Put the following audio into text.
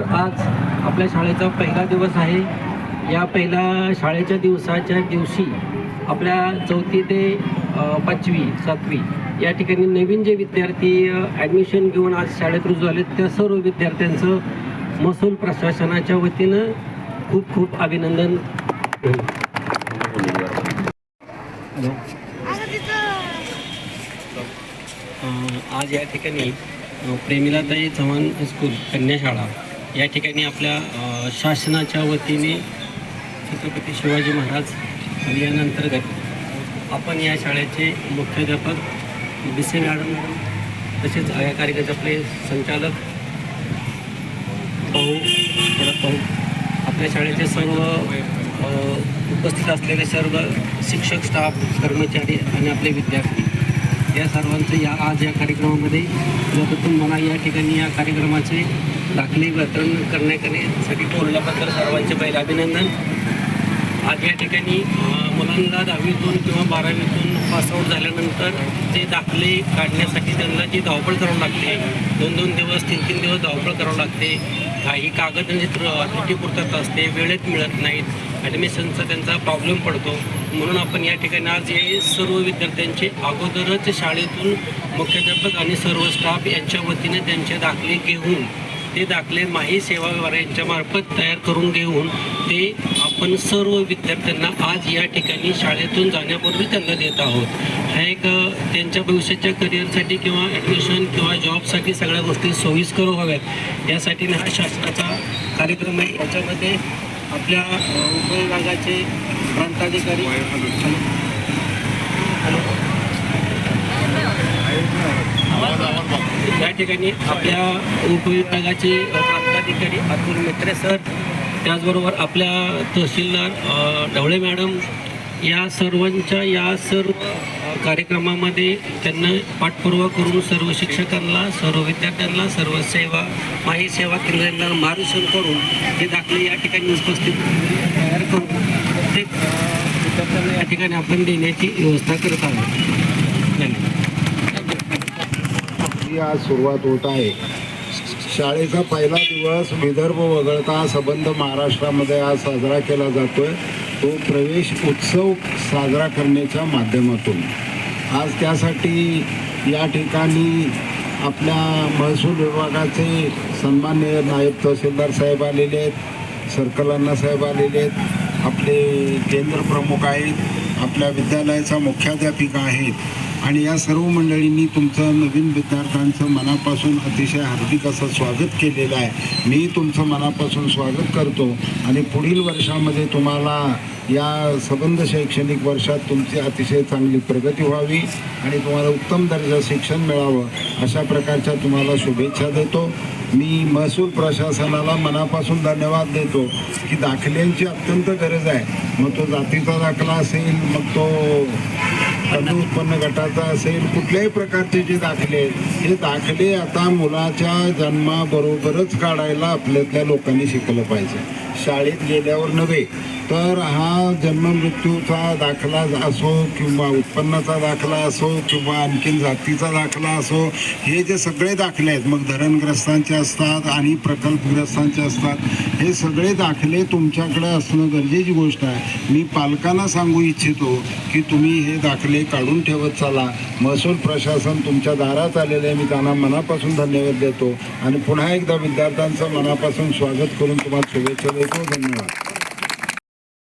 त्याचबरोबर आज आपल्या शाळेचा पहिला दिवस आहे. या पहिल्या शाळेच्या दिवसाच्या दिवशी आपल्या चौथी ते पाचवी सातवी या ठिकाणी नवीन जे विद्यार्थी ॲडमिशन घेऊन आज शाळेत रुजू झाले त्या सर्व विद्यार्थ्यांचं महसूल प्रशासनाच्या वतीनं खूप खूप अभिनंदन. आज या ठिकाणी प्रेमिलाताई चव्हाण स्कूल कन्याशाळा. या ठिकाणी आपल्या शासनाच्या वतीने छत्रपती शिवाजी महाराज अभियानांतर्गत आपण या शाळेचे मुख्याध्यापक बी मॅडम तसेच या कार्यक्रमाचे आपले संचालक भाऊ थोडा भाऊ आपल्या शाळेचे सर्व उपस्थित असलेले सर्व शिक्षक स्टाफ कर्मचारी आणि आपले विद्यार्थी या सर्वांचं या आज या कार्यक्रमामध्ये सर्वप्रथम मला या ठिकाणी या कार्यक्रमाचे दाखली वितरण करण्यासाठी बोलल्याबद्दल सर्वांचे पहिले अभिनंदन. आज या ठिकाणी मुलांना दहावीतून किंवा बारावीतून पासआउट झाल्यानंतर जे दाखले काढण्यासाठी त्यांना जी धावपळ करावी लागते दोन दोन दिवस तीन तीन दिवस धावपळ करावं लागते. काही कागद त्रुटी पुरतात असते वेळेत मिळत नाहीत ॲडमिशनचा त्यांचा प्रॉब्लेम पडतो. म्हणून आपण या ठिकाणी आज हे सर्व विद्यार्थ्यांचे अगोदरच शाळेतून मुख्याध्यापक आणि सर्व स्टाफ यांच्या वतीने त्यांचे दाखले घेऊन ते दाखले माही सेवा यांच्या यांच्यामार्फत तयार करून घेऊन ते आपण सर्व विद्यार्थ्यांना आज या ठिकाणी शाळेतून जाण्यापूर्वी त्यांना देत आहोत. हा एक त्यांच्या भविष्याच्या करिअरसाठी किंवा ॲडमिशन किंवा जॉबसाठी सगळ्या गोष्टी सोयीस्कर व्हाव्यात. यासाठी हा शासनाचा कार्यक्रम आहे. याच्यामध्ये आपल्या उपविभागाचे प्रांताधिकारी हॅलो. ठिकाणी आपल्या उपविभागाचे प्रांताधिकारी अतुल मित्रे सर त्याचबरोबर आपल्या तहसीलदार ढवळे मॅडम या सर्वांच्या या सर्व कार्यक्रमामध्ये त्यांना पाठपुरावा करून सर्व शिक्षकांना सर्व विद्यार्थ्यांना सर्व सेवा माही सेवा केंद्रांना मार्गदर्शन करून हे दाखले या ठिकाणी उपस्थित तयार करून ते विद्यार्थ्यांना या ठिकाणी आपण देण्याची व्यवस्था करत आहोत. धन्यवाद. ही आज सुरुवात होत आहे. शाळेचा पहिला दिवस विदर्भ वगळता संबंध महाराष्ट्रामध्ये आज साजरा केला जातोय. तो प्रवेश उत्सव साजरा करण्याच्या माध्यमातून. आज त्यासाठी या ठिकाणी आपल्या महसूल विभागाचे सन्मान्य नायब तहसीलदार साहेब आलेले आहेत सर्कल साहेब आलेले आहेत आपले केंद्र प्रमुख आहेत आपल्या विद्यालयाचा मुख्याध्यापिका आहेत. आणि या सर्व मंडळींनी तुमचं नवीन विद्यार्थ्यांचं मनापासून अतिशय हार्दिक असं स्वागत केलेलं आहे. मी तुमचं मनापासून स्वागत करतो आणि पुढील वर्षामध्ये तुम्हाला या सबंध शैक्षणिक वर्षात तुमची अतिशय चांगली प्रगती व्हावी आणि तुम्हाला उत्तम दर्जा शिक्षण मिळावं अशा प्रकारच्या तुम्हाला शुभेच्छा देतो. मी महसूल प्रशासनाला मनापासून धन्यवाद देतो की दाखल्यांची अत्यंत गरज आहे. मग तो जातीचा दाखला असेल मग तो कमी उत्पन्न गटाचा असेल कुठल्याही प्रकारचे जे दाखले आहेत हे दाखले आता मुलाच्या जन्माबरोबरच काढायला आपल्यातल्या लोकांनी शिकलं पाहिजे. शाळेत गेल्यावर नव्हे तर हा जन्म मृत्यूचा दाखला असो किंवा उत्पन्नाचा दाखला असो किंवा आणखीन जातीचा दाखला असो हे जे सगळे दाखले आहेत मग धरणग्रस्तांचे असतात आणि प्रकल्पग्रस्तांचे असतात हे सगळे दाखले तुमच्याकडे असणं गरजेची गोष्ट आहे. मी पालकांना सांगू इच्छितो की तुम्ही हे दाखले काढून ठेवत चाला. महसूल प्रशासन तुमच्या दारात आलेलं आहे मी त्यांना मनापासून धन्यवाद देतो. आणि पुन्हा एकदा विद्यार्थ्यांचं मनापासून स्वागत करून तुम्हाला शुभेच्छा देतो. धन्यवाद.